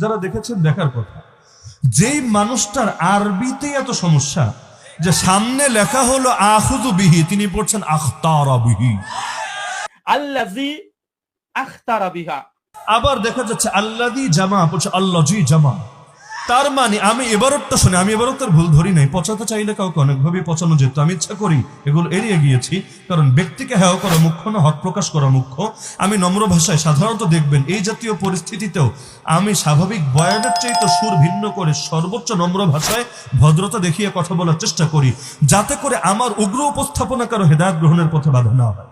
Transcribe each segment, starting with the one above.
যারা দেখেছেন দেখার কথা। যেই মানুষটার আরবিতে এত সমস্যা যে সামনে লেখা হলো আহুদু বিহি তিনি পড়ছেন আখতারা বিহি আল্লাজি আখতারা বিহা। আবার দেখা যাচ্ছে আল্লাদি জামা পড়ছে আল্লাহজি জামা তার মানে আমি এবারটা শুনে, আমি এবারতের ভুল ধরি নাই। পচাতে চাইলে কাউকে অনেকভাবে পচানো যেত। আমি ইচ্ছা করি এগুলো এড়িয়ে গিয়েছি, কারণ ব্যক্তিকে হেয় করা মুখ্য না, হক প্রকাশ করা মুখ্য। আমি নম্র ভাষায় সাধারণত দেখবেন, এই জাতীয় পরিস্থিতিতেও আমি স্বাভাবিক বয়ানের চাইতে সুর ভিন্ন করে সর্বোচ্চ নম্র ভাষায় ভদ্রতা দেখিয়ে কথা বলার চেষ্টা করি, যাতে করে আমার উগ্র উপস্থাপনা কারও হেদায়ত গ্রহণের পথে বাধা না হয়।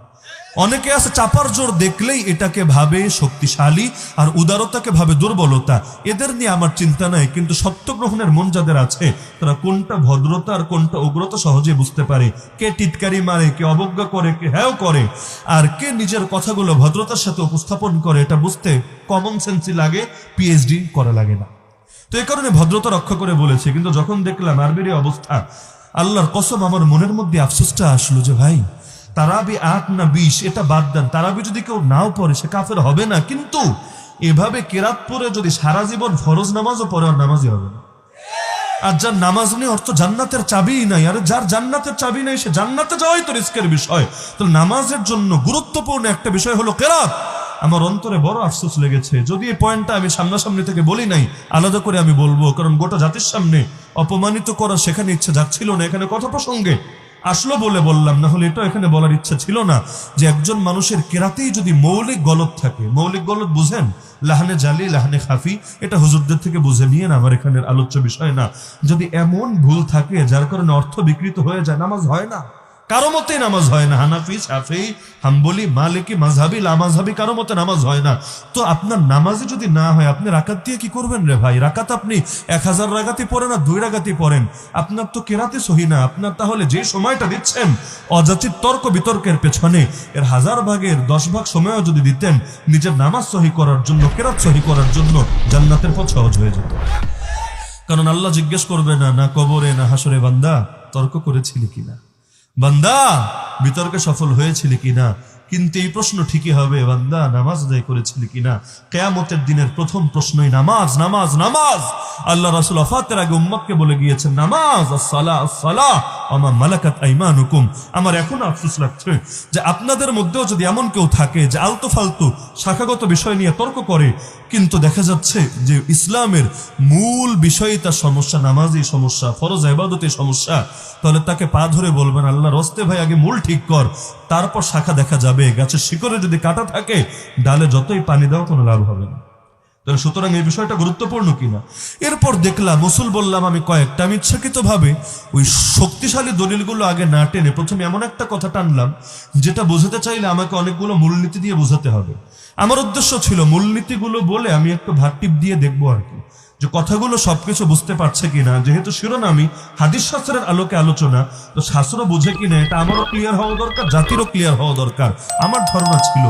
অনেকে আছে চাপার জোর দেখলেই এটাকে ভাবে শক্তিশালী আর উদারতাকে ভাবে দুর্বলতা। এদের নিয়ে আমার চিন্তা নাই, কিন্তু সত্য গ্রহণের মন যাদের আছে, তারা কোনটা ভদ্রতা আর কোনটা উগ্রতা সহজে বুঝতে পারে। কে টিটকারি মারে, কে অবজ্ঞা করে, কে হ্যাও করে, আর কে নিজের কথাগুলো ভদ্রতার সাথে উপস্থাপন করে, এটা বুঝতে কমন সেন্সই লাগে পিএইচডি করা লাগে না। তো এই কারণে ভদ্রতা রক্ষা করে বলেছে, কিন্তু যখন দেখলাম আরবির অবস্থা, আল্লাহর কসম আমার মনের মধ্যে আফসোসটা আসলো যে ভাই তারাবি আট না বিশ, এটা বাদ দেন। তারাবি যদি কেউ নাও পড়ে, সে কাফের হবে না। কিন্তু এভাবে কেরাত পরে যদি সারা জীবন ফরজ নামাজও পড়ে, আর নামাজই হবে না। আর যার নামাজ নেই অর্থ জান্নাতের চাবিই নাই। আর যার জান্নাতের চাবি নাই, সে জান্নাতে যাওয়াই তো রিস্কের বিষয়। তো নামাজের জন্য গুরুত্বপূর্ণ একটা বিষয় হলো কেরাত। আমার অন্তরে বড় আফসোস লেগেছে। যদি এই পয়েন্টটা আমি সামনাসামনি থেকে বলি নাই, আলাদা করে আমি বলব। কারণ গোটা জাতির সামনে অপমানিত করা সেখানে ইচ্ছে যাচ্ছিল না। এখানে কথা প্রসঙ্গে আসলো বলে বললাম, না হলে এটা এখানে বলার ইচ্ছা ছিল না যে একজন মানুষের কেরাতেই যদি মৌলিক গলত থাকে, মৌলিক গলত বুঝেন? লাহানে জালি, লাহানে খাফি, এটা হুজুরদের থেকে বুঝে নিয়ে না আমার এখানের আলোচ্য বিষয় না। যদি এমন ভুল থাকে, যার কারণে অর্থ বিকৃত হয়ে যায়, নামাজ হয় না। কারও মতে নামাজ হয় না। হানাফি সাফি হাম্বলি, মালিকি, মাঝহাবি লামাজহাবি কারও মতে নামাজ হয় না। তো আপনার নামাজে যদি না হয়, আপনি রাকাত দিয়ে কি করবেন রে ভাই? রাকাত আপনি এক হাজার রাগাতি পড়েন না দুই রাগাতি পড়েন। আপনার তো কেরাতে সহি না। আপনার তাহলে যে সময়টা দিচ্ছেন, অযাচিত তর্ক বিতর্কের পেছনে, এর হাজার ভাগের দশ ভাগ সময়ও যদি দিতেন, নিজের নামাজ সহি করার জন্য, কেরাত সহি করার জন্য জান্নাতের পথ সহজ হয়ে যেত। কারণ আল্লাহ জিজ্ঞেস করবে না না কবরে, না হাসরে বান্দা? তর্ক করেছিলি কিনা? বান্দা, বিতর্কে সফল হয়েছিল কিনা? কিন্তু এই প্রশ্ন ঠিকই হবে, বান্দা, নামাজ আদায় করেছিল কিনা? কেয়ামতের দিনের প্রথম প্রশ্নই নামাজ নামাজ নামাজ। আল্লাহ রাসুল আফাতের আগে উম্মতকে বলে গিয়েছেন, নামাজ, আসসালাহ আসসালা আমার মালাকাত আমার এখন আফসোস লাগছে যে আপনাদের মধ্যেও যদি এমন কেউ থাকে যে আলতু ফালতু শাখাগত বিষয় নিয়ে তর্ক করে, কিন্তু দেখা যাচ্ছে যে ইসলামের মূল বিষয়ই তার সমস্যা, নামাজই সমস্যা, ফরজ আবাদতের সমস্যা, তাহলে তাকে পা ধরে বলবেন আল্লাহ রস্তে ভাই, আগে মূল ঠিক কর, তারপর শাখা দেখা যাবে। গাছের শিকড়ে যদি কাটা থাকে, ডালে যতই পানি দাও কোনো লাভ হবে না। তাহলে সুতরাং এই বিষয়টা গুরুত্বপূর্ণ কিনা? এরপর দেখলাম মুসুল বললাম, আমি কয়েকটা আমি ইচ্ছাকৃত ভাবে ওই শক্তিশালী দলিলগুলো আগে না টেনে প্রথমে এমন একটা কথা টানলাম, যেটা বোঝাতে চাইলে আমাকে অনেকগুলো মূলনীতি দিয়ে বোঝাতে হবে। আমার উদ্দেশ্য ছিল মূলনীতিগুলো বলে আমি একটু ভাটটিপ দিয়ে দেখব আর কি। যে কথাগুলো সবকিছু বুঝতে পারছে কিনা, যেহেতু শিরোনামই হাদিস শাস্ত্রের আলোকে আলোচনা, তো শাস্ত্র বুঝে কিনা এটা আমারও ক্লিয়ার হওয়া দরকার, জাতিরও ক্লিয়ার হওয়া দরকার। আমার ধারণা ছিল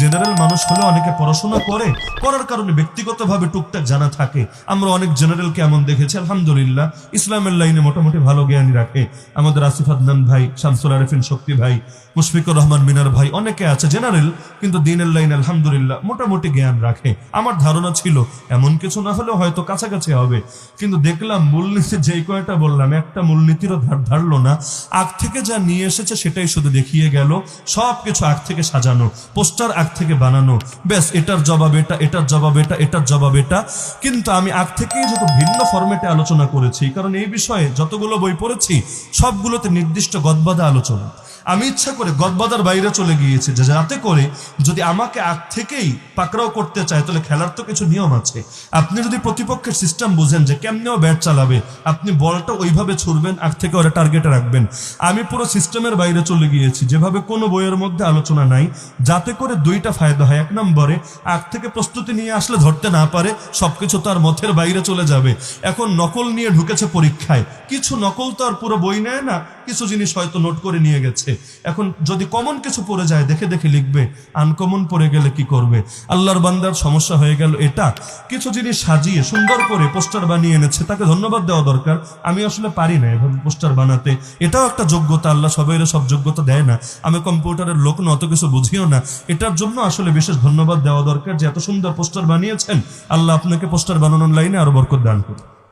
জেনারেল মানুষ হলে অনেকে পড়াশোনা করে, করার কারণে ব্যক্তিগতভাবে টুকটাক জানা থাকে। আমরা অনেক জেনারেলকে এমন দেখেছি, আলহামদুলিল্লাহ, ইসলামের লাইনে মোটামুটি ভালো জ্ঞানী রাখে। আমাদের আসিফ আদনান ভাই, শামসুল আরেফিন শক্তি ভাই, মুশফিকুর রহমান মিনার ভাই অনেকে আছে জেনারেল কিন্তু দিনের লাইন আলহামদুলিল্লাহ মোটামুটি জ্ঞান রাখে। আমার ধারণা ছিল, এমন কিছু না হলেও হয়তো কাছাকাছি হবে। কিন্তু দেখলাম মূলনীতি যেই কয়টা বললাম, একটা মূলনীতিরও ধার ধারলো না। আগ থেকে যা নিয়ে এসেছে সেটাই শুধু দেখিয়ে গেল সব কিছু আগ থেকে সাজানো, পোস্টার আগ থেকে বানানো। ব্যাস, এটার জবাব এটা, এটার জবাব এটা, এটার জবাব এটা। কিন্তু আমি আগ থেকেই যত ভিন্ন ফরম্যাটে আলোচনা করেছি, কারণ এই বিষয়ে যতগুলো বই পড়েছি, সবগুলোতে নির্দিষ্ট গদবাদা আলোচনা। আমি ইচ্ছা করে গদবাদার বাইরে চলে গিয়েছি, যে যাতে করে যদি আমাকে আগ থেকেই পাকড়াও করতে চায়, তাহলে খেলার তো কিছু নিয়ম আছে। আপনি যদি প্রতিপক্ষের সিস্টেম বুঝেন যে কেমনেও ব্যাট চালাবে, আপনি বলটা ওইভাবে ছুড়বেন, আগ থেকে ওরা টার্গেটে রাখবেন। আমি পুরো সিস্টেমের বাইরে চলে গিয়েছি, যেভাবে কোনো বইয়ের মধ্যে আলোচনা নাই, যাতে করে দুইটা ফায়দা হয়। এক নম্বরে, আগ থেকে প্রস্তুতি নিয়ে আসলে ধরতে না পারে, সবকিছু তার মথের বাইরে চলে যাবে। এখন নকল নিয়ে ঢুকেছে পরীক্ষায়। কিছু নকল তো আর পুরো বই নেয় না, কিছু জিনিস হয়তো নোট করে নিয়ে গেছে। এখন যদি কমন কিছু পড়ে যায়, দেখে দেখে লিখবে আনকমন পড়ে গেলে কি করবে? আল্লাহর বান্দার সমস্যা হয়ে গেল এটা। কিছু জিনিস সাজিয়ে, সুন্দর করে পোস্টার বানিয়ে এনেছে, তাকে ধন্যবাদ দেওয়া দরকার। আমি আসলে পারি না এভাবে পোস্টার বানাতে। এটাও একটা যোগ্যতা, আল্লাহ সবাই সব যোগ্যতা দেয় না। আমি কম্পিউটারের লোক না, অত কিছু বুঝিও না। এটার জন্য আসলে বিশেষ ধন্যবাদ দেওয়া দরকার যে এত সুন্দর পোস্টার বানিয়েছেন। আল্লাহ আপনাকে পোস্টার বানানোর লাইনে আরও বরকত দান করুন।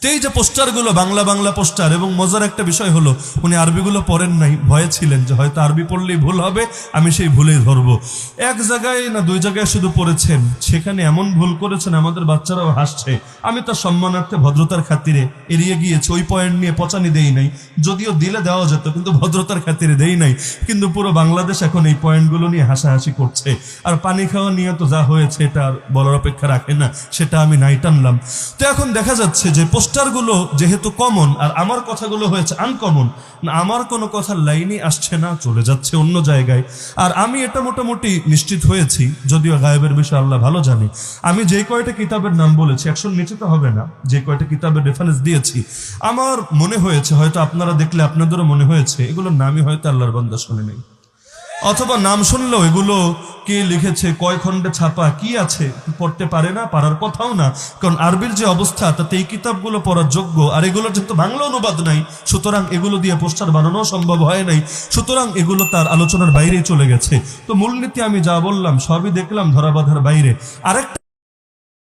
তো এই যে পোস্টারগুলো বাংলা বাংলা পোস্টার এবং মজার একটা বিষয় হলো, উনি আরবিগুলো পড়েন নাই, ভয়ে ছিলেন যে হয়তো আরবি পড়লেই ভুল হবে, আমি সেই ভুলেই ধরবো। এক জায়গায় না দুই জায়গায় শুধু পড়েছেন, সেখানে এমন ভুল করেছেন, আমাদের বাচ্চারাও হাসছে। আমি তার সম্মানার্থে ভদ্রতার খাতিরে এড়িয়ে গিয়েছি, ওই পয়েন্ট নিয়ে পচানি দেই নাই। যদিও দিলে দেওয়া যেত, কিন্তু ভদ্রতার খাতিরে দেই নাই। কিন্তু পুরো বাংলাদেশ এখন এই পয়েন্টগুলো নিয়ে হাসাহাসি করছে। আর পানি খাওয়া নিয়ে তো যা হয়েছে, এটা আর বলার অপেক্ষা রাখে না, সেটা আমি নাই টানলাম। তো এখন দেখা যাচ্ছে যে পোস্টারগুলো যেহেতু কমন আর আমার কথাগুলো হয়েছে আনকমন আমার কোনো কথার লাইনই আসছে না, চলে যাচ্ছে অন্য জায়গায়। আর আমি এটা মোটামুটি নিশ্চিত হয়েছি, যদিও গায়েবের বিষয়ে আল্লাহ ভালো জানি। আমি যে কয়টা কিতাবের নাম বলেছি একশো নিচে তো হবে না, যে কয়টা কিতাবের রেফারেন্স দিয়েছি। আমার মনে হয়েছে, হয়তো আপনারা দেখলে আপনাদেরও মনে হয়েছে, এগুলোর নামই হয়তো আল্লাহর বান্দা শুনে নেই। অথবা নাম শুনলেও এগুলো কে লিখেছে, কয় খণ্ডে ছাপা, কি আছে? পড়তে পারে না, পারার কথাও না। কারণ আরবির যে অবস্থা, তাতে এই কিতাবগুলো পড়ার যোগ্য, আর এগুলোর যেহেতু বাংলা অনুবাদ নাই, সুতরাং এগুলো দিয়ে পোস্টার বানানো সম্ভব হয় নাই, সুতরাং এগুলো তার আলোচনার বাইরে চলে গেছে। তো মূলনীতি আমি যা বললাম, সবই দেখলাম ধরাবাধার বাইরে। আরেকটা